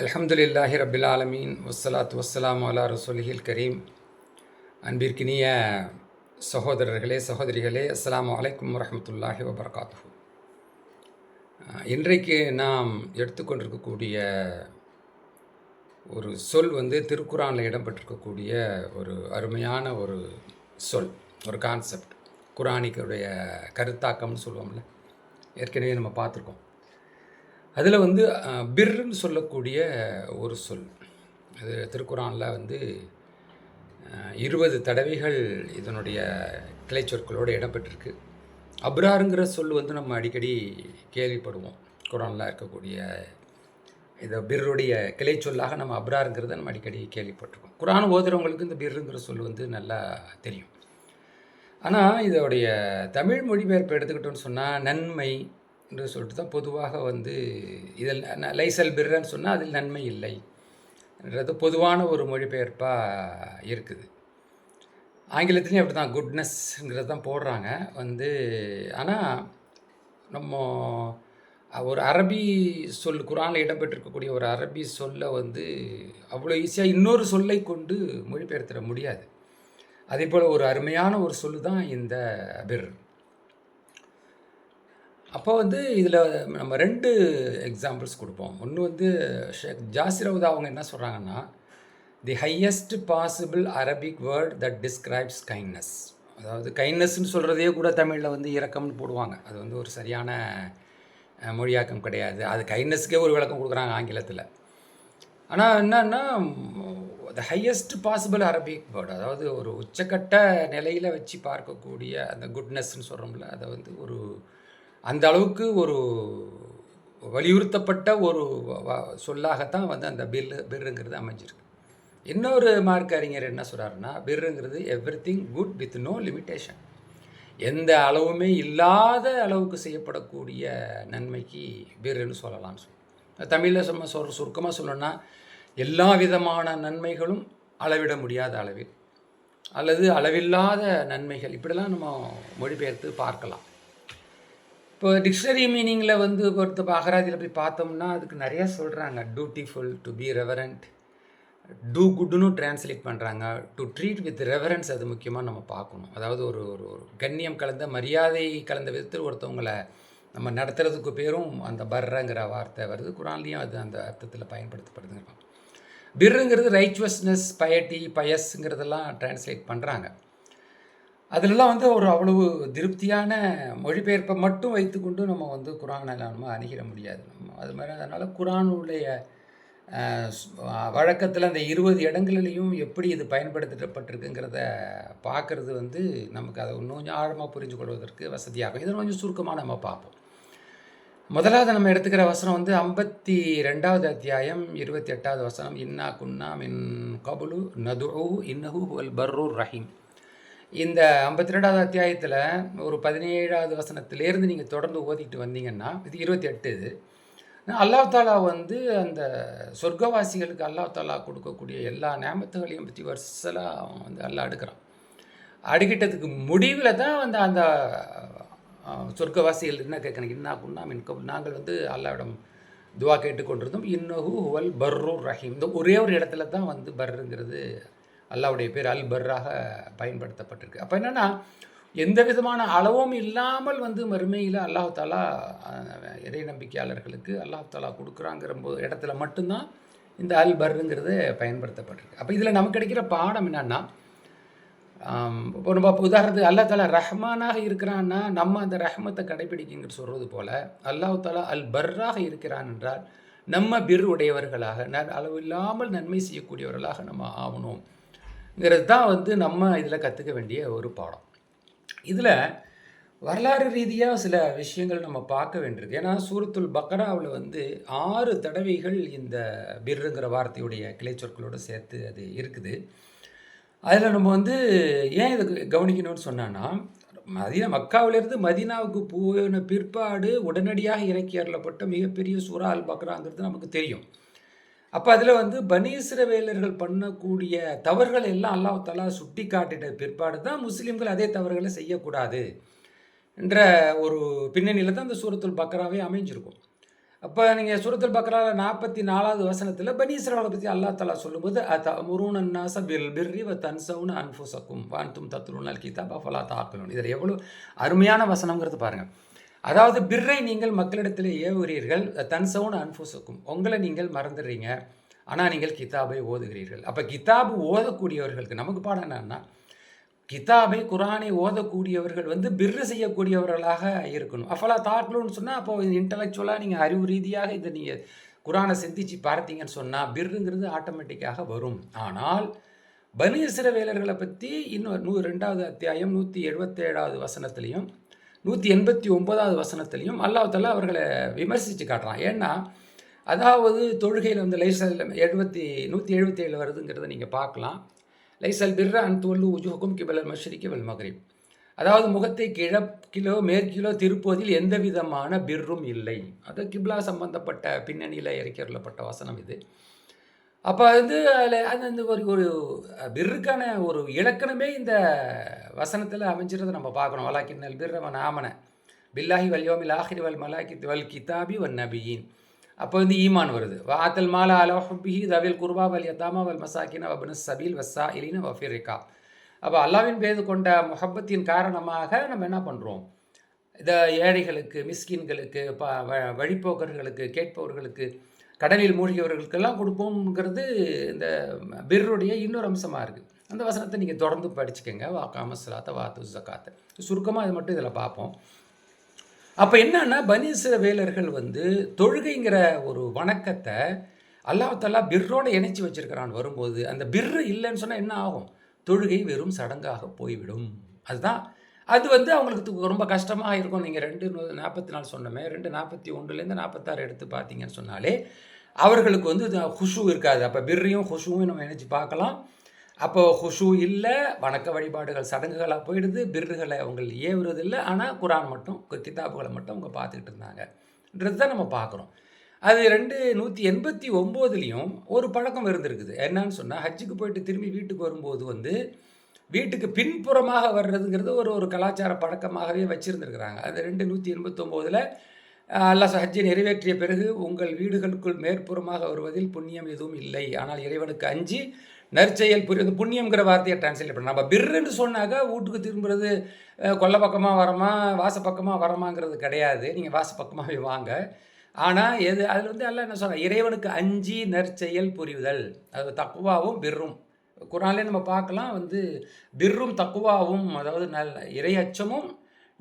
அல்ஹம்துலில்லாஹி ரபில் ஆலமீன். வசலாத் வசலாம் அலா ரசூலிஹில் கரீம். அன்பிற்கினிய சகோதரர்களே சகோதரிகளே அஸ்ஸலாமு அலைக்கும் வரமத்துல்லாஹி வபர்காத்து இன்றைக்கு நாம் எடுத்துக்கொண்டிருக்கக்கூடிய ஒரு சொல் வந்து திருக்குறானில் இடம்பெற்றிருக்கக்கூடிய ஒரு அருமையான ஒரு சொல் ஒரு கான்செப்ட். குரானிக்குடைய கருத்தாக்கம்னு சொல்லுவோம்ல. ஏற்கனவே நம்ம பார்த்துருக்கோம். அதில் வந்து பிர்ன்னு சொல்லக்கூடிய ஒரு சொல். அது திருக்குறானில் வந்து இருபது தடவைகள் இதனுடைய கிளைச்சொற்களோடு இடம்பெற்றிருக்கு. அப்ராருங்கிற சொல் வந்து நம்ம அடிக்கடி கேள்விப்படுவோம். குரானில் இருக்கக்கூடிய இந்த பிர்ருடைய கிளை சொல்லாக நம்ம அப்ராருங்கிறத நம்ம அடிக்கடி கேள்விப்பட்டிருக்கோம். குரான் ஓதுறவங்களுக்கு இந்த பிர்ருங்கிற சொல் வந்து நல்லா தெரியும். ஆனால் இதோடைய தமிழ் மொழிபெயர்ப்பு எடுத்துக்கிட்டோம்னு சொன்னால் நன்மை என்று சொல்லிட்டு தான் பொதுவாக வந்து இதில் லைசல் பிர்ரன்னு சொன்னால் அதில் நன்மை இல்லை என்றது பொதுவான ஒரு மொழிபெயர்ப்பாக இருக்குது. ஆங்கிலத்துலேயும் அப்படி தான் குட்னஸ்ங்கிறது தான் போடுறாங்க. வந்து ஆனால் நம்ம ஒரு அரபி சொல் குரானில் இடம்பெற்றிருக்கக்கூடிய ஒரு அரபி சொல்லை வந்து அவ்வளோ ஈஸியாக இன்னொரு சொல்லை கொண்டு மொழிபெயர்த்திட முடியாது. அதே போல் ஒரு அருமையான ஒரு சொல்லு தான் இந்த பிர் அப்போ வந்து இதில் நம்ம ரெண்டு எக்ஸாம்பிள்ஸ் கொடுப்போம். ஒன்று வந்து ஷேக் ஜாசிரவுதா அவங்க என்ன சொல்கிறாங்கன்னா the highest possible Arabic word that describes kindness அதாவது கைண்ட்னஸ்ன்னு சொல்கிறதே கூட தமிழில் வந்து இரக்கம்னு போடுவாங்க. அது வந்து ஒரு சரியான மொழியாக்கம் கிடையாது. அது கைண்ட்னஸ்க்கே ஒரு விளக்கம் கொடுக்குறாங்க ஆங்கிலத்தில். ஆனால் என்னன்னா the highest possible Arabic word அதாவது ஒரு உச்சக்கட்ட நிலையில் வச்சு பார்க்கக்கூடிய அந்த குட்னஸ்ன்னு சொல்கிறோம்ல அதை வந்து ஒரு அந்த அளவுக்கு ஒரு வலியுறுத்தப்பட்ட ஒரு சொல்லாகத்தான் வந்து அந்த பில்லு பிர்ருங்கிறது அமைஞ்சிருக்கு. இன்னொரு மார்க் அறிஞர் என்ன சொல்கிறாருன்னா பிர்ருங்கிறது everything good with no limitation எந்த அளவுமே இல்லாத அளவுக்கு செய்யப்படக்கூடிய நன்மைக்கு பிர்ருன்னு சொல்லலாம்னு சொல்லி. தமிழில் சும்மா சொல் சுருக்கமாக சொல்லணும்னா எல்லா விதமான நன்மைகளும் அளவிட முடியாத அளவில் அல்லது அளவில்லாத நன்மைகள். இப்படிலாம் நம்ம மொழிபெயர்த்து பார்க்கலாம். இப்போ டிக்ஷனரி மீனிங்கில் வந்து பொறுத்த அகராதியில் போய் பார்த்தோம்னா அதுக்கு நிறைய சொல்கிறாங்க dutiful to be reverent to குட்னு translate பண்ணுறாங்க டு ட்ரீட் வித் ரெவரன்ஸ் அது முக்கியமாக நம்ம பார்க்கணும். அதாவது ஒரு ஒரு ஒரு கண்ணியம் கலந்த மரியாதை கலந்த விதத்தில் ஒருத்தவங்களை நம்ம நடத்துறதுக்கு பேரும் அந்த பர்றங்கிற வார்த்தை வருது. குரான்லேயும் அது அந்த அர்த்தத்தில் பயன்படுத்தப்படுதுங்கிறான் பிர்ருங்கிறது ரைச்சுவஸ்னஸ் பயட்டி பயஸ்ங்கிறதெல்லாம் டிரான்ஸ்லேட் பண்ணுறாங்க அதிலெல்லாம் வந்து ஒரு அவ்வளவு திருப்தியான மொழிபெயர்ப்பை மட்டும் வைத்துக்கொண்டு நம்ம வந்து குரானை நம்ம அணுகிட முடியாது. நம்ம அது மாதிரி அதனால் குரானுடைய வழக்கத்தில் அந்த இருபது இடங்களிலையும் எப்படி இது பயன்படுத்தப்பட்டிருக்குங்கிறத பார்க்குறது வந்து நமக்கு அதை இன்னும் கொஞ்சம் ஆழமாக புரிஞ்சு கொள்வதற்கு வசதியாகும். இதை கொஞ்சம் சுருக்கமாக நம்ம பார்ப்போம். முதலாவது நம்ம எடுத்துக்கிற வசனம் வந்து ஐம்பத்தி ரெண்டாவது அத்தியாயம் இருபத்தி எட்டாவது வசனம் இன்னா குன்னா மின் கபுலு நது இன்னஹு அல் பர்ரூர் ரஹீம். இந்த ஐம்பத்தி ரெண்டாவது அத்தியாயத்தில் ஒரு பதினேழாவது வசனத்திலேருந்து நீங்கள் தொடர்ந்து ஓதிட்டு வந்தீங்கன்னா இது இருபத்தி எட்டு இது. அல்லாஹ் தாலா வந்து அந்த சொர்க்கவாசிகளுக்கு அல்லாஹ் தாலா கொடுக்கக்கூடிய எல்லா நேமத்துகளையும் பற்றி வருஷலாக அவன் வந்து அல்லாஹ் அடுக்கிறான் அடுக்கிட்டதுக்கு முடிவில் தான் வந்து அந்த சொர்க்கவாசிகள் என்ன கேட்கணும் இன்னா குன்னா மின்கம் நாங்கள் வந்து அல்லாவிடம் துவா கேட்டுக்கொண்டிருந்தோம். இன்னஹு ஹுவல் பர்ரு ரஹீம். இந்த ஒரே ஒரு இடத்துல தான் வந்து பர்ருங்கிறது அல்லாவுடைய பேர் அல் பர்ராக பயன்படுத்தப்பட்டிருக்கு. அப்போ என்னென்னா எந்த விதமான அளவும் இல்லாமல் வந்து மறுமையில் அல்லாஹ் தாலா இறை நம்பிக்கையாளர்களுக்கு அல்லாஹ் தாலா கொடுக்குறாங்கிற இடத்துல மட்டும்தான் இந்த அல் பர்ங்கிறது பயன்படுத்தப்பட்டிருக்கு. அப்போ இதில் நமக்கு கிடைக்கிற பாடம் என்னன்னா இப்போ நம்ம உதாரணத்துக்கு அல்லா தாலா ரஹ்மானாக இருக்கிறான்னா நம்ம அந்த ரஹ்மத்தை கடைபிடிக்குங்கிற சொல்கிறது போல் அல்லாஹ் தாலா அல் பர்ராக இருக்கிறான் என்றால் நம்ம பிர் உடையவர்களாக ந அளவில்லாமல் நன்மை செய்யக்கூடியவர்களாக நம்ம ஆகணும். ங்கிறது தான் வந்து நம்ம இதில் கற்றுக்க வேண்டிய ஒரு பாடம். இதில் வரலாறு ரீதியாக சில விஷயங்கள் நம்ம பார்க்க வேண்டியிருக்கு ஏன்னா சூரத்துல் பக்ராவில் வந்து ஆறு தடவைகள் இந்த பிர்ருங்கிற வார்த்தையுடைய கிளைச்சொற்களோடு சேர்த்து அது இருக்குது. அதில் நம்ம வந்து ஏன் இதை கவனிக்கணும்னு சொன்னான்னா மதினா மக்காவிலிருந்து மதீனாவுக்கு போன பிற்பாடு உடனடியாக இறக்கி அருளப்பட்ட மிகப்பெரிய சூரா அல் பக்ராங்கிறது நமக்கு தெரியும். அப்போ அதில் வந்து பனி பண்ணக்கூடிய தவறுகள் எல்லாம் அல்லாஹ் தலா சுட்டி காட்டிட்ட பிற்பாடு தான் முஸ்லீம்கள் அதே தவறுகளை செய்யக்கூடாது என்ற ஒரு பின்னணியில் தான் அந்த சூரத்துல் பக்ராவே அமைஞ்சிருக்கும். அப்போ நீங்கள் சூரத்துல் பக்ராவில் நாற்பத்தி நாலாவது வசனத்தில் பனி பற்றி அல்லா தலா சொல்லும்போது அத்த முருன் அன்னாச பில் பிர்ரி வ தன்சவுன் அன்ஃபுசக்கும் வான்தும் அல் கிதாப் ஃபலா தாக்கலும் இதில் எவ்வளோ அருமையான வசனங்கிறது பாருங்கள் அதாவது பிர்ரை நீங்கள் மக்களிடத்தில் ஏவுகிறீர்கள் தன்சவுன் அன்புசுக்கும். உங்களை நீங்கள் மறந்துடுறீங்க. ஆனால் நீங்கள் கிதாபை ஓதுகிறீர்கள். அப்போ கிதாபு ஓதக்கூடியவர்களுக்கு நமக்கு பாடம் என்னன்னா கிதாபை குரானை ஓதக்கூடியவர்கள் வந்து பிர்ரு செய்யக்கூடியவர்களாக இருக்கணும். அஃபலா தாக்கலும்னு சொன்னால் அப்போ இன்டலெக்சுவலாக நீங்கள் அறிவு ரீதியாக இதை நீங்கள் குரானை சிந்திச்சு பார்த்தீங்கன்னு சொன்னால் பிர்ருங்கிறது ஆட்டோமேட்டிக்காக வரும். ஆனால் பனி வேலர்களை பற்றி இன்னும் நூ ரெண்டாவது அத்தியாயம் நூற்றி எழுபத்தேழாவது வசனத்துலேயும் நூற்றி எண்பத்தி ஒன்பதாவது வசனத்துலையும் அல்லாஹால அவர்களை விமர்சித்து காட்டுறான். ஏன்னா அதாவது தொழுகையில் வந்து லைசல் எழுபத்தி நூற்றி எழுபத்தி ஏழு வருதுங்கிறத நீங்கள் பார்க்கலாம். லைசல் பிர்ர அன் துவல்லு உஜுஹுக்கும் கிபலல் மஷ்ரிக்கு வல் மகரிப். அதாவது முகத்தை கிழக்கிலோ மேற்கிலோ திருப்பதில் எந்த விதமான பிர்ரும் இல்லை. அது கிப்லா சம்பந்தப்பட்ட பின்னணியில் இறக்கிறப்பட்ட வசனம் இது. அப்போ வந்து அதில் அது இந்த ஒரு ஒரு பிர்ருக்கான ஒரு இலக்கணமே இந்த வசனத்தில் அமைஞ்சிருதை நம்ம பார்க்கணும். வலாக்கின்னல் பிர்ரவன் ஆமன பில்லாஹி வல்யோமில் ஆஹிரி வல் மலாக்கி வல் கிதாபி வன் நபியின். அப்போ வந்து ஈமான் வருது. வாத்தல் மாலா அலஹபிஹி தவில் குர்பா வல் யதாமா வல் மசாக்கின வபனு சபீல் வஸ்ஸா இலின வஃபிரிகா அப்போ அல்லாவின் பேது கொண்ட முஹப்பத்தின் காரணமாக நம்ம என்ன பண்ணுறோம் இந்த ஏழைகளுக்கு மிஸ்கின்களுக்கு ப வழிப்போக்கர்களுக்கு கேட்பவர்களுக்கு கடலில் மூழ்கியவர்களுக்கெல்லாம் கொடுப்போம்ங்கிறது இந்த பிர்ருடைய இன்னொரு அம்சமாக இருக்குது அந்த வசனத்தை நீங்கள் தொடர்ந்து படிச்சுக்கோங்க. வாக்காம சலாத்த வாத்து ஜக்காத்து. சுருக்கமாக இது மட்டும் இதில் பார்ப்போம். அப்போ என்னன்னா பனீஸ்வர வேலர்கள் வந்து தொழுகைங்கிற ஒரு வணக்கத்தை அல்லாஹாலா பிர்ரோட இணைச்சி வச்சுருக்கிறான். வரும்போது அந்த பிர்ரு இல்லைன்னு சொன்னால் என்ன ஆகும்? தொழுகை வெறும் சடங்காக போய்விடும். அதுதான். அது வந்து அவங்களுக்கு ரொம்ப கஷ்டமாக இருக்கும். நீங்கள் ரெண்டு நாற்பத்தி நாலு சொன்னோமே ரெண்டு நாற்பத்தி ஒன்றுலேருந்து நாற்பத்தாறு எடுத்து பார்த்தீங்கன்னு சொன்னாலே அவர்களுக்கு வந்து ஹுஷு இருக்காது. அப்போ பிர்ரையும் ஹுஷுவும் நம்ம நினச்சி பார்க்கலாம். அப்போது ஹுஷு இல்லை வணக்க வழிபாடுகள் சடங்குகளாக போயிடுது. பிர்ருகளை அவங்க ஏவுறது இல்லை. ஆனால் குரான் மட்டும் கிதாபுகளை மட்டும் அவங்க பார்த்துக்கிட்டு இருந்தாங்கன்றது தான் நம்ம பார்க்குறோம். அது ரெண்டு நூற்றி எண்பத்தி ஒம்போதுலேயும் ஒரு பழக்கம் இருந்திருக்குது. என்னன்னு சொன்னால் ஹஜ்ஜுக்கு போயிட்டு திரும்பி வீட்டுக்கு வரும்போது வந்து வீட்டுக்கு பின்புறமாக வர்றதுங்கிறது ஒரு ஒரு கலாச்சார பழக்கமாகவே வச்சுருந்துருக்குறாங்க. அது ரெண்டு நூற்றி எண்பத்தொம்போதில் அல்லாஹ் ஹஜ்ஜை நிறைவேற்றிய பிறகு உங்கள் வீடுகளுக்குள் மேற்புறமாக வருவதில் புண்ணியம் எதுவும் இல்லை. ஆனால் இறைவனுக்கு அஞ்சு நற்செயல் புரியுது புண்ணியங்கிற வார்த்தையை டிரான்ஸ்லேட் பண்ண நம்ம பிர்ன்னு சொன்னாக்கா வீட்டுக்கு திரும்புறது கொல்லை பக்கமாக வரமா வாச பக்கமாக வரமாங்கிறது கிடையாது. நீங்கள் வாச பக்கமாகவே வாங்க. ஆனால் எது அதில் வந்து எல்லாம் என்ன சொல்கிறேன் இறைவனுக்கு அஞ்சு நற்செயல் புரிவுதல் அது தக்குவாவும் பிர்ரும். குரான்லேயே நம்ம பார்க்கலாம் வந்து பிர்ரும் தக்குவாவும் அதாவது நல்ல இறை அச்சமும்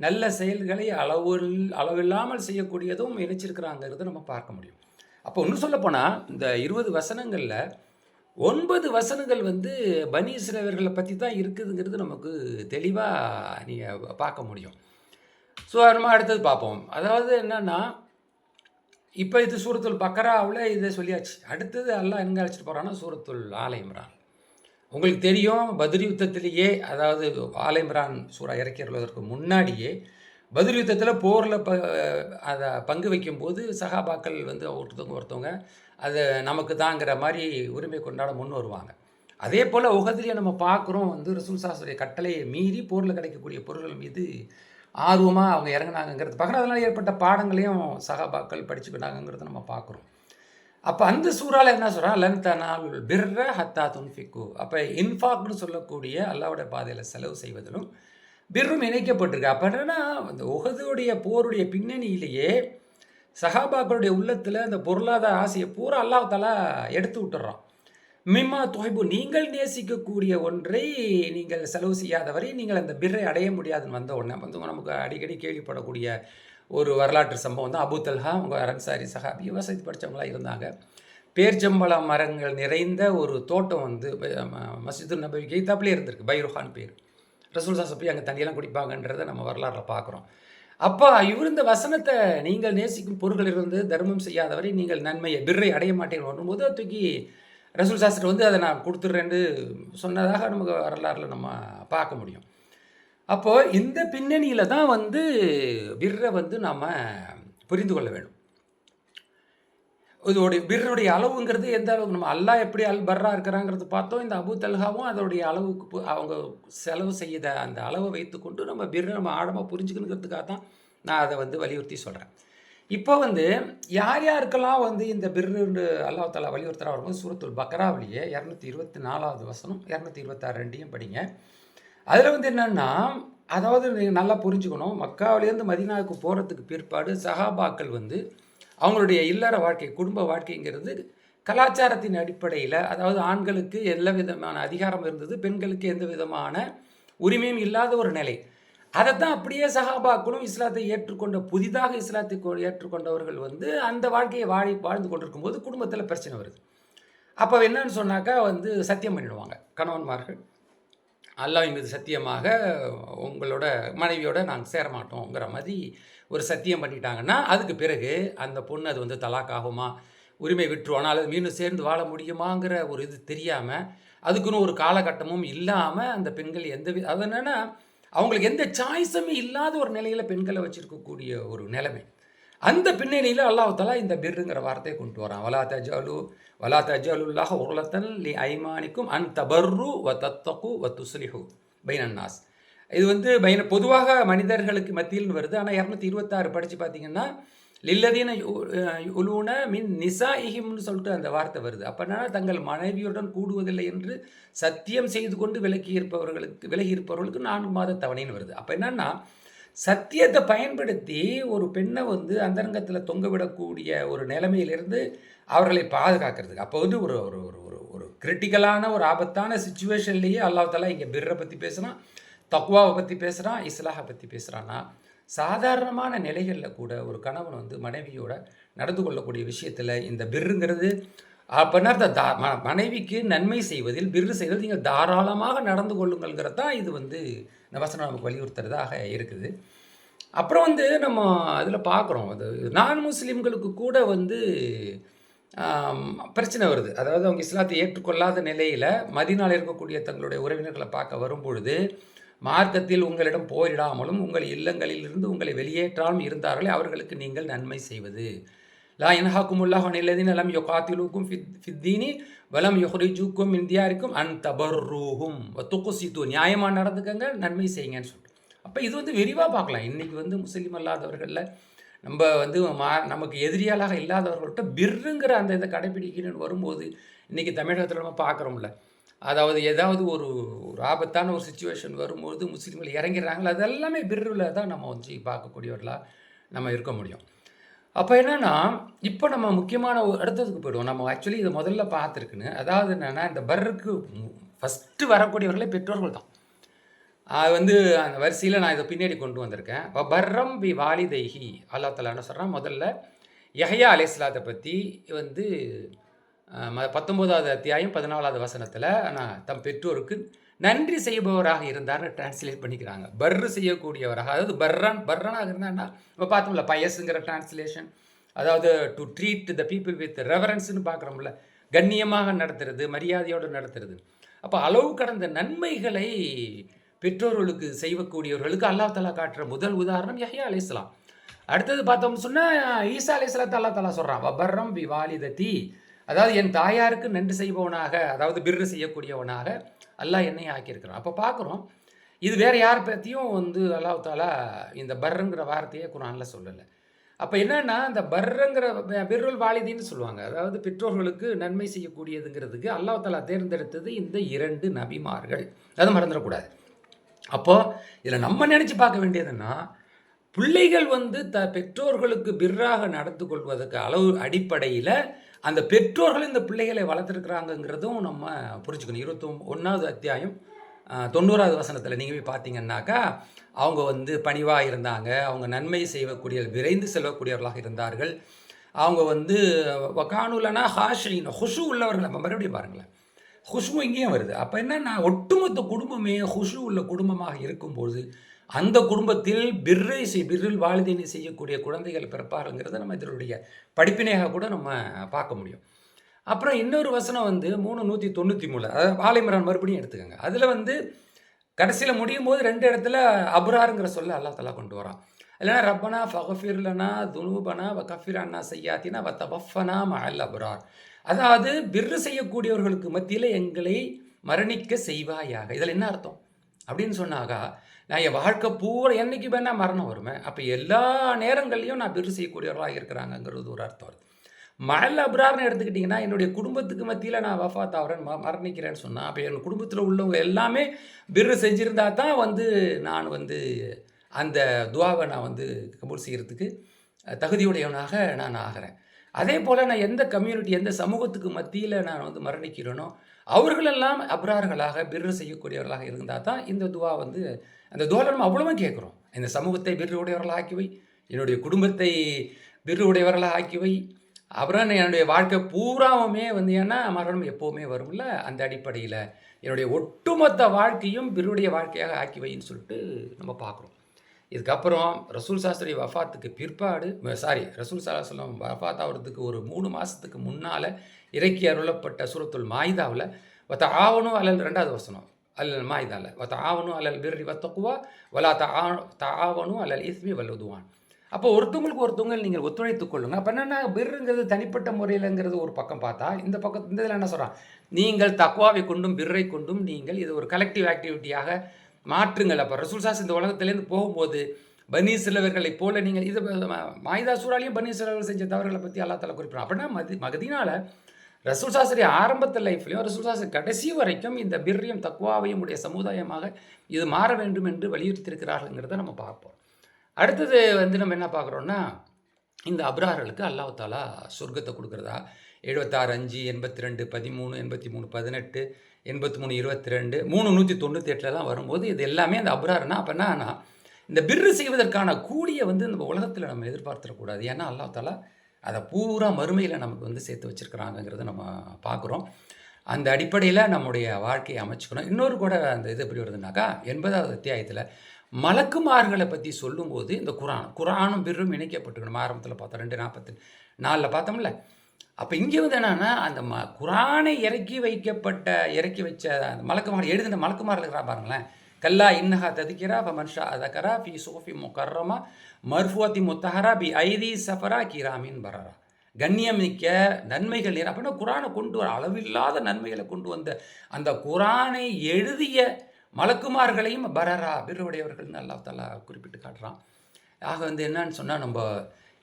நல்ல செயல்களை அளவு அளவில்லாமல் செய்யக்கூடியதும் இணைச்சிருக்கிறாங்கிறத நம்ம பார்க்க முடியும். அப்போ ஒன்று சொல்லப்போனால் இந்த இருபது வசனங்களில் ஒன்பது வசனங்கள் வந்து பனி பற்றி தான் இருக்குதுங்கிறது நமக்கு தெளிவாக நீங்கள் பார்க்க முடியும். ஸோ நம்ம அடுத்தது பார்ப்போம். அதாவது என்னென்னா இப்போ இது சூரத்துல் பக்கராவில் இதை சொல்லியாச்சு. அடுத்தது எல்லாம் எங்கே அழைச்சிட்டு போகிறான்னா சூரத்துல் ஆலயம்ரான் உங்களுக்கு தெரியும் பதிரி யுத்தத்திலேயே அதாவது ஆலயம்ரான் சூறா இறக்கிறதற்கு முன்னாடியே பதில் யுத்தத்தில் போரில் ப அதை பங்கு வைக்கும்போது சகாபாக்கள் வந்து ஒருத்தவங்க ஒருத்தவங்க அது நமக்கு தாங்கிற மாதிரி உரிமை கொண்டாட முன் வருவாங்க. அதே போல் உகதிரியை நம்ம பார்க்குறோம் வந்து ரசூல் சாஸ்திரிய கட்டளையை மீறி போரில் கிடைக்கக்கூடிய பொருள்கள் மீது ஆர்வமாக அவங்க இறங்கினாங்கிறது பார்க்குறோம் அதனால் ஏற்பட்ட பாடங்களையும் சகாபாக்கள் படிச்சுக்கிட்டாங்கிறத நம்ம பார்க்குறோம் அப்போ அந்த சூறாவில் என்ன சொல்கிறான் லன் தனால் பிர்ர ஹத்தா துன்ஃபிக்கு. அப்போ இன்ஃபாக்னு சொல்லக்கூடிய அல்லாவோட பாதையில் செலவு செய்வதிலும் பிர்ரும் இணைக்கப்பட்டிருக்கு. அப்போ என்னன்னா அந்த உகதுடைய போருடைய பின்னணியிலேயே சஹாபாக்களுடைய உள்ளத்தில் அந்த பொருளாதார ஆசையை பூரா அல்லாஹாலா எடுத்து விட்டுறான். மிம்மா தொகைப்பு நீங்கள் நேசிக்கக்கூடிய ஒன்றை நீங்கள் செலவு செய்யாத வரை நீங்கள் அந்த பிர்ரை அடைய முடியாதுன்னு வந்த உடனே. வந்து நமக்கு அடிக்கடி கேள்விப்படக்கூடிய ஒரு வரலாற்று சம்பவம் தான் அபுதல்ஹா அவங்க அரன்சாரி சஹாபி விவசாயத்து படித்தவங்களாக இருந்தாங்க. பேர்ச்சம்பழ மரங்கள் நிறைந்த ஒரு தோட்டம் வந்து மசிது நபி கெய்தாப்லேயே இருந்திருக்கு பைருஹான் பேர். ரசூல் சாசப்பி அங்கே தண்ணியெல்லாம் குடிப்பாங்கன்றதை நம்ம வரலாற்றில் பார்க்குறோம் அப்போ இவர் இந்த வசனத்தை நீங்கள் நேசிக்கும் பொருட்கள் இருந்து தர்மம் செய்யாதவரை நீங்கள் நன்மையை பிர்ரை அடைய மாட்டேன்னு போது தூக்கி ரசூல் சாஸ்திரம் வந்து அதை நான் கொடுத்துட்றேன்னு சொன்னதாக நமக்கு வரலாறில் நம்ம பார்க்க முடியும். அப்போது இந்த பின்னணியில் தான் வந்து பிர்ரை வந்து நாம் புரிந்து கொள்ள வேணும். இதோடைய விர்ருடைய அளவுங்கிறது எந்த அளவுக்கு நம்ம அல்லா எப்படி அல் பர்ரா இருக்கிறாங்கிறது பார்த்தோம். இந்த அபு தல்ஹாவும் அதோடைய அளவுக்கு அவங்க செலவு செய்த அந்த அளவை வைத்துக்கொண்டு நம்ம பிர்ரை நம்ம ஆழமாக புரிஞ்சுக்கணுங்கிறதுக்காக தான் நான் அதை வந்து வலியுறுத்தி சொல்கிறேன் இப்போ வந்து யார் யாருக்கெல்லாம் வந்து இந்த பிர்ரு அல்லா தாலா வலியுறுத்துறா வரும்போது சூரத்துல் பக்ராவிலேயே இரநூத்தி இருபத்தி நாலாவது வசனம் இரநூத்தி இருபத்தாறு ரெண்டையும் படிங்க. அதில் வந்து என்னென்னா அதாவது நீங்கள் நல்லா புரிஞ்சுக்கணும். மக்காவிலேருந்து மதினாவுக்கு போகிறதுக்கு பிற்பாடு சஹாபாக்கள் வந்து அவங்களுடைய இல்லற வாழ்க்கை குடும்ப வாழ்க்கைங்கிறது கலாச்சாரத்தின் அடிப்படையில் அதாவது ஆண்களுக்கு எல்லா விதமான அதிகாரம் இருந்தது பெண்களுக்கு எந்த விதமான உரிமையும் இல்லாத ஒரு நிலை. அதை தான் அப்படியே சஹாபாக்களும் இஸ்லாத்தை ஏற்றுக்கொண்ட புதிதாக இஸ்லாத்தை ஏற்றுக்கொண்டவர்கள் வந்து அந்த வாழ்க்கையை வாழி வாழ்ந்து கொண்டிருக்கும் போது குடும்பத்தில் பிரச்சனை வருது. அப்போ என்னன்னு சொன்னாக்கா வந்து சத்தியம் பண்ணிடுவாங்க கணவன்மார்கள். அல்லாவின் மீது சத்தியமாக உங்களோட மனைவியோட நாங்கள் சேர மாட்டோங்கிற மாதிரி ஒரு சத்தியம் பண்ணிட்டாங்கன்னா அதுக்கு பிறகு அந்த பொண்ணு அது வந்து தலாக் ஆகுமா? உரிமை விட்டுருவானா? அல்லது மீண்டும் சேர்ந்து வாழ முடியுமாங்கிற ஒரு இது தெரியாமல் அதுக்குன்னு ஒரு காலகட்டமும் இல்லாமல் அந்த பெண்கள் எந்த வி அது என்னென்னா அவங்களுக்கு எந்த சாய்ஸுமே இல்லாத ஒரு நிலையில் பெண்களை வச்சுருக்கக்கூடிய ஒரு நிலைமை. அந்த பின்னணியில் அல்லாஹ் இந்த பிர்ருங்கிற வார்த்தையை கொண்டு வரான். வலா தஜாலு வலா தஜாலுல்லாஹ் உருளத்தன் லி ஐமானிக்கும் அன் தபர்ரு வ தத்தகு வ துஸ்லிஹு பைனன்னாஸ் இது வந்து பைன பொதுவாக மனிதர்களுக்கு மத்தியில் வருது. ஆனால் இரநூத்தி இருபத்தாறு படித்து பார்த்தீங்கன்னா லில்லதீன உலூன மின் நிசா இஹிம்னு சொல்லிட்டு அந்த வார்த்தை வருது. அப்போனா தங்கள் மனைவியுடன் கூடுவதில்லை என்று சத்தியம் செய்து கொண்டு விலகி இருப்பவர்களுக்கு விலகி இருப்பவர்களுக்கு நான்கு மாத தவணைன்னு வருது. அப்போ என்னன்னா சத்தியத்தை பயன்படுத்தி ஒரு பெண்ணை வந்து அந்தரங்கத்தில் தொங்க விடக்கூடிய ஒரு நிலைமையிலிருந்து அவர்களை பாதுகாக்கிறதுக்கு. அப்போ வந்து ஒரு ஒரு ஒரு ஒரு ஒரு கிரிட்டிக்கலான ஒரு ஆபத்தான சுச்சுவேஷன்லேயே அல்லாஹாலா இங்கே பிர்ரை பற்றி பேசுகிறான் தக்வாவை பற்றி பேசுகிறான் இஸ்லாஹை பற்றி பேசுகிறான்னா சாதாரணமான நிலைகளில் கூட ஒரு கணவன் வந்து மனைவியோட நடந்து கொள்ளக்கூடிய விஷயத்தில் இந்த பிர்ருங்கிறது அப்படின்னா அந்த தா ம- மனைவிக்கு நன்மை செய்வதில் பிர்ரு செய்வதில் நீங்கள் தாராளமாக நடந்து கொள்ளுங்கள்ங்கிறது தான் இது வந்து இந்த வசனம் நமக்கு வலியுறுத்துறதாக இருக்குது. அப்புறம் வந்து நம்ம அதில் பார்க்குறோம். அது நான் முஸ்லீம்களுக்கு கூட வந்து பிரச்சனை வருது. அதாவது அவங்க இஸ்லாத்தை ஏற்றுக்கொள்ளாத நிலையில் மதினால இருக்கக்கூடிய தங்களுடைய உறவினர்களை பார்க்க வரும்பொழுது மார்க்கத்தில் உங்களிடம் போரிடாமலும் உங்கள் இல்லங்களிலிருந்து உங்களை வெளியேற்றாலும் இருந்தார்களே அவர்களுக்கு நீங்கள் நன்மை செய்வது. லா இன்ஹாக்குமுல்லாஹ் அனில்லதீன் அலம் யுகாத்திலுக்கும் ஃபித் ஃபித்தீனி வலம் யுஹ்ரிஜுக்கும் இந்தியாருக்கும் அன் தபர்ரூஹும் துக்குசித்து நியாயமாக நடந்துக்கங்க நன்மை செய்யுங்கன்னு சொல்லிட்டு அப்போ இது வந்து விரிவாக பார்க்கலாம். இன்றைக்கி வந்து முஸ்லீம் அல்லாதவர்களில் நம்ம வந்து மா நமக்கு எதிரியாளாக இல்லாதவர்கள்ட்ட பிர்ருங்கிற அந்த இதை கடைபிடிக்கணும்னு வரும்போது இன்றைக்கி தமிழகத்தில் நம்ம பார்க்குறோம்ல. அதாவது ஏதாவது ஒரு ஒரு ஆபத்தான ஒரு சுச்சுவேஷன் வரும்போது முஸ்லீம்கள் இறங்கிறாங்களோ அது எல்லாமே தான் நம்ம வந்து பார்க்கக்கூடியவர்களாக நம்ம இருக்க முடியும். அப்போ என்னன்னா இப்போ நம்ம முக்கியமான ஒரு இடத்துக்கு போயிடுவோம். நம்ம ஆக்சுவலி இதை முதல்ல பார்த்துருக்குன்னு. அதாவது என்னென்னா இந்த பர்ருக்கு ஃபஸ்ட்டு வரக்கூடியவர்களே பெற்றோர்கள் தான். அது வந்து அந்த வரிசையில் நான் இதை பின்னாடி கொண்டு வந்திருக்கேன். இப்போ பர்ரம் பி வாலிதைஹி. அல்லா தலான்னு சொல்கிறேன் முதல்ல யஹ்யா அலைஹிஸ்ஸலாத்தை பற்றி வந்து பத்தொம்போதாவது ம- அத்தியாயம் பதினாலாவது வசனத்தில் நான் தம் பெற்றோருக்கு நன்றி செய்பவராக இருந்தார்னு டிரான்ஸ்லேட் பண்ணிக்கிறாங்க. பர்ரு செய்யக்கூடியவராக அதாவது பர்ரன் பர்ரனாக இருந்தான்னா நம்ம பார்த்தோம்ல பயசுங்கிற டிரான்ஸ்லேஷன் அதாவது to treat the people with ரெவரன்ஸ்னு பார்க்குறோம்ல கண்ணியமாக நடத்துறது மரியாதையோடு நடத்துறது. அப்போ அளவு கடந்த நன்மைகளை பெற்றோர்களுக்கு செய்யக்கூடியவர்களுக்கு அல்லாஹ் தலா காட்டுற முதல் உதாரணம் யஹ்யா அலைஹிஸ்ஸலாம் அடுத்தது பார்த்தோம்னு சொன்னால் ஈசா அலைஹிஸ்ஸலாத்தை அல்லா தலா சொல்கிறான் வபர்ரம் வி அதாவது என் தாயாருக்கு நன்றி செய்பவனாக அதாவது பிர்ரு செய்யக்கூடியவனாக அல்லாஹ் என்னையும் ஆக்கியிருக்கிறான். அப்போ பார்க்குறோம் இது வேறு யார் பற்றியும் வந்து அல்லாஹ் தாலா இந்த பர்ருங்கிற வார்த்தையே குரானில் சொல்லலை. அப்போ என்னன்னா இந்த பர்ருங்கிற பிர்ருல் வாலிதின்னு சொல்லுவாங்க. அதாவது பெற்றோர்களுக்கு நன்மை செய்யக்கூடியதுங்கிறதுக்கு அல்லாஹ் தாலா தேர்ந்தெடுத்தது இந்த இரண்டு நபிமார்கள். அது மறந்துடக்கூடாது. அப்போது இதில் நம்ம நினச்சி பார்க்க வேண்டியதுன்னா பிள்ளைகள் வந்து த பெற்றோர்களுக்கு பிர்ராக நடந்து கொள்வதற்கு அளவு அடிப்படையில் அந்த பெற்றோர்கள் இந்த பிள்ளைகளை வளர்த்துருக்குறாங்கங்கிறதும் நம்ம புரிஞ்சுக்கணும். இருபத்தி ஒன்றாவது அத்தியாயம் தொண்ணூறாவது வசனத்தில் நீங்கள் போய் பார்த்தீங்கன்னாக்கா அவங்க வந்து பணிவாக இருந்தாங்க அவங்க நன்மை செய்யக்கூடிய விரைந்து செல்லக்கூடியவர்களாக இருந்தார்கள். அவங்க வந்து வக்கானுலனா ஹாஷின் ஹுஷு உள்ளவர்கள். நம்ம மறுபடியும் பாருங்களேன். ஹுஷு இங்கேயும் வருது. அப்போ என்னன்னா ஒட்டுமொத்த குடும்பமே ஹுஷு உள்ள குடும்பமாக இருக்கும்போது அந்த குடும்பத்தில் பிர்ரை செய் பிர்ரில் வாலிதினை செய்யக்கூடிய குழந்தைகள் பிறப்பாருங்கிறத நம்ம இதனுடைய படிப்பினையாக கூட நம்ம பார்க்க முடியும். அப்புறம் இன்னொரு வசனம் வந்து மூணு நூற்றி தொண்ணூற்றி மூணு அதாவது பாலிமரன் மறுபடியும் எடுத்துக்கோங்க. அதில் வந்து கடைசியில் முடியும் போது ரெண்டு இடத்துல அபுராருங்கிற சொல்ல அல்லா தலா கொண்டு வரான். இல்லைனா ரப்பனா ஃபகஃபிர்லனா துனூபனா வ கஃபிரானா செய்யாத்தினா வ தபஃபனா மஅல் அபுரார். அதாவது பிர்ரு செய்யக்கூடியவர்களுக்கு மத்தியில் எங்களை மரணிக்க செய்வாயாக. இதில் என்ன அர்த்தம்? அப்படின்னு சொன்னாக்கா நான் என் வாழ்க்கை பூரா என்றைக்கு வேணால் மரணம் வருமே. அப்போ எல்லா நேரங்கள்லையும் நான் பிறு செய்யக்கூடியவர்களாக இருக்கிறாங்கங்கிறது ஒரு அர்த்தம் வருது. மழை அப்ரார்னு எடுத்துக்கிட்டிங்கன்னா என்னுடைய குடும்பத்துக்கு மத்தியில் நான் வஃபாத் ஆகிறேன் ம மரணிக்கிறேன்னு சொன்னேன் அப்போ என் குடும்பத்தில் உள்ளவங்க எல்லாமே பிர்ரு செஞ்சுருந்தா தான் வந்து நான் வந்து அந்த துவாவை நான் வந்து கபூல் செய்கிறதுக்கு தகுதியுடையவனாக நான் ஆகிறேன். அதே போல் நான் எந்த கம்யூனிட்டி எந்த சமூகத்துக்கு மத்தியில் நான் வந்து மரணிக்கிறேனோ அவர்களெல்லாம் அப்ரார்களாக பிர்ரு செய்யக்கூடியவர்களாக இருந்தால் தான் இந்த துவா வந்து அந்த துவாவில் நம்ம அவ்வளவும் கேட்குறோம். இந்த சமூகத்தை பிர்ரு உடையவர்களாக ஆக்கி வை என்னுடைய குடும்பத்தை பிர்ரு உடையவர்களாக ஆக்கி வை அப்புறம் என்னுடைய வாழ்க்கை பூராவுமே வந்து ஏன்னா மரணம் எப்போவுமே வரும்ல அந்த அடிப்படையில். என்னுடைய ஒட்டுமொத்த வாழ்க்கையும் பிறருடைய வாழ்க்கையாக ஆக்கி வைன்னு சொல்லிட்டு நம்ம பார்க்குறோம். இதுக்கப்புறம் ரசூல் சாஸ்திரி வஃபாத்துக்கு பிற்பாடு சாரி ரசூல் சாஸ்திரம் வஃபாத் ஆகிறதுக்கு ஒரு மூணு மாதத்துக்கு முன்னால் இறக்கி அருளப்பட்ட சூரத்துல் மாயுதாவில் ஒத்த ஆவணும் அல்லல் ரெண்டாவது வசனம். அல்லல் மாயுதாவில் ஒத்த ஆவணும் அல்லல் பிர்ரி வத்தக்குவா வலா த ஆ த ஆவணும் அல்லல் இஸ்மி வல்லுதுவான் அப்போ ஒருத்தவங்களுக்கு ஒருத்தவங்க நீங்கள் ஒத்துழைத்துக் கொள்ளுங்க. அப்போ என்னென்னா பிர்ருங்கிறது தனிப்பட்ட முறையிலங்கிறது ஒரு பக்கம் பார்த்தா இந்த பக்கம் இந்த இதில் என்ன சொல்கிறான் நீங்கள் தக்குவாவை கொண்டும் பிர்ரை கொண்டும் நீங்கள் இது ஒரு கலெக்டிவ் ஆக்டிவிட்டியாக மாற்றுங்கள். அப்போ ரசூல்சாஸ் இந்த உலகத்துலேருந்து போகும்போது பனி சிலவர்களை போல நீங்கள் இது மாயுதா சூறாலையும் பனி சிலவர்கள் செஞ்ச தவறுகளை பற்றி அல்லா தலை குறிப்பிடும் அப்படின்னா மதி மகதினால் ரசூல் சாஸ்திரி ஆரம்பத்து லைஃப்லையும் ரசூல் சாஸ்திரி கடைசி வரைக்கும் இந்த பிர்ரியும் தக்குவாவையும் உடைய சமுதாயமாக இது மாற வேண்டும் என்று வலியுறுத்தியிருக்கிறார்கள்ங்கிறத நம்ம பார்ப்போம் அடுத்தது வந்து நம்ம என்ன பார்க்குறோன்னா இந்த அப்ரார்களுக்கு அல்லாஹ் தாலா சொர்க்கத்தை கொடுக்குறதா? எழுபத்தாறு அஞ்சு எண்பத்தி ரெண்டு பதிமூணு எண்பத்தி மூணு பதினெட்டு எண்பத்தி மூணு இருபத்தி ரெண்டு மூணு நூற்றி தொண்ணூற்றி எட்டுலலாம் வரும்போது இது எல்லாமே அந்த அப்ரார்னா அப்போ என்னன்னா இந்த பிர்ரு செய்வதற்கான கூலியை வந்து நம்ம உலகத்தில் நம்ம எதிர்பார்த்துடக்கூடாது. ஏன்னா அல்லாஹ் தாலா அதை பூரா மறுமையில் நமக்கு வந்து சேர்த்து வச்சுருக்கிறாங்கங்கிறத நம்ம பார்க்குறோம் அந்த அடிப்படையில் நம்முடைய வாழ்க்கையை அமைச்சுக்கணும். இன்னொரு கூட அந்த இது எப்படி வருதுனாக்கா எண்பதாவது அத்தியாயத்தில் மலக்குமார்களை பற்றி சொல்லும்போது இந்த குரான் குரானும் பிறரும் இணைக்கப்பட்டுக்கணும் ஆரம்பத்தில் பார்த்தோம் ரெண்டு நாற்பத்தி நாலில் பார்த்தோம்ல. அப்போ இங்கே வந்து என்னென்னா அந்த ம குரானை இறக்கி வைக்கப்பட்ட இறக்கி வச்ச அந்த மலக்குமார் எழுதின மலக்குமார் இருக்கிறா பாருங்களேன். கல்லா இன்னஹா ததிக்கிறா ப மன்ஷா ஃபி சோஃபி முக்கர்ரமா மர்ஃபுவத்தி முத்தஹரா பி ஐதி சஃபரா கிராமின் பரரா கண்ணியம் மிக்க நன்மைகள் அப்படின்னா குரானை கொண்டு வர அளவில்லாத நன்மைகளை கொண்டு வந்த அந்த குரானை எழுதிய மலக்குமார்களையும் பரரா பிறவுடையவர்கள்னு அல்லா தலா குறிப்பிட்டு காட்டுறான். ஆக வந்து என்னன்னு சொன்னால் நம்ம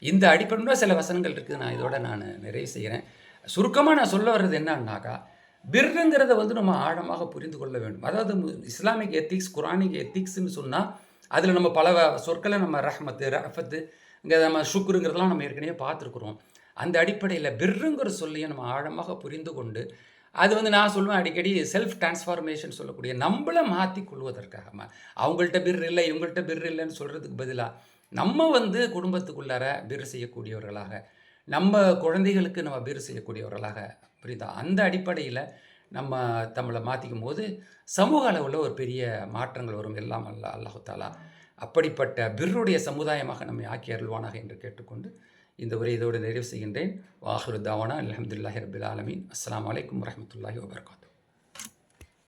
இந்த அடிப்படையில் சில வசனங்கள் இருக்குது நான் இதோட நான் நிறைவு செய்கிறேன் சுருக்கமாக நான் சொல்ல வர்றது என்னன்னாக்கா பிர்ருங்கிறத வந்து நம்ம ஆழமாக புரிந்து கொள்ள வேண்டும். அதாவது இஸ்லாமிக் எத்திக்ஸ் குரானிக் எத்திக்ஸ்னு சொன்னால் அதில் நம்ம பல சொற்களை நம்ம ரஹமத்து ரஃபத்து இங்கே நம்ம சுக்குருங்கிறதெல்லாம் நம்ம ஏற்கனவே பார்த்துருக்குறோம். அந்த அடிப்படையில் பிர்ருங்கிற சொல்லியை நம்ம ஆழமாக புரிந்து கொண்டு அது வந்து நான் சொல்லுவேன் அடிக்கடி செல்ஃப் டிரான்ஸ்ஃபார்மேஷன் சொல்லக்கூடிய நம்மளை மாற்றி கொள்வதற்காக அவங்கள்ட்ட பிர் இல்லை இவங்கள்ட்ட பிர் இல்லைன்னு சொல்கிறதுக்கு பதிலாக நம்ம வந்து குடும்பத்துக்குள்ளார பிர் செய்யக்கூடியவர்களாக நம்ம குழந்தைகளுக்கு நம்ம பிர் செய்யக்கூடியவர்களாக புரியுதா? அந்த அடிப்படையில் நம்ம தமிழை மாற்றிக்கும் போது சமூக அளவில் ஒரு பெரிய மாற்றங்கள் வரும் எல்லாம் அல்ல அல்லாஹாலா அப்படிப்பட்ட பிர்ருடைய சமுதாயமாக நம்மை ஆக்கி அருள்வானாக என்று கேட்டுக்கொண்டு இந்த உரை இதோடு நிறைவு செய்கின்றேன். வாஹுரு தாவானா அலமதுல்லாஹி ரபில் ஆலமீன். அஸ்லாம் வலைக்கம் வரமத்துல்லாஹி வபர்காத்து.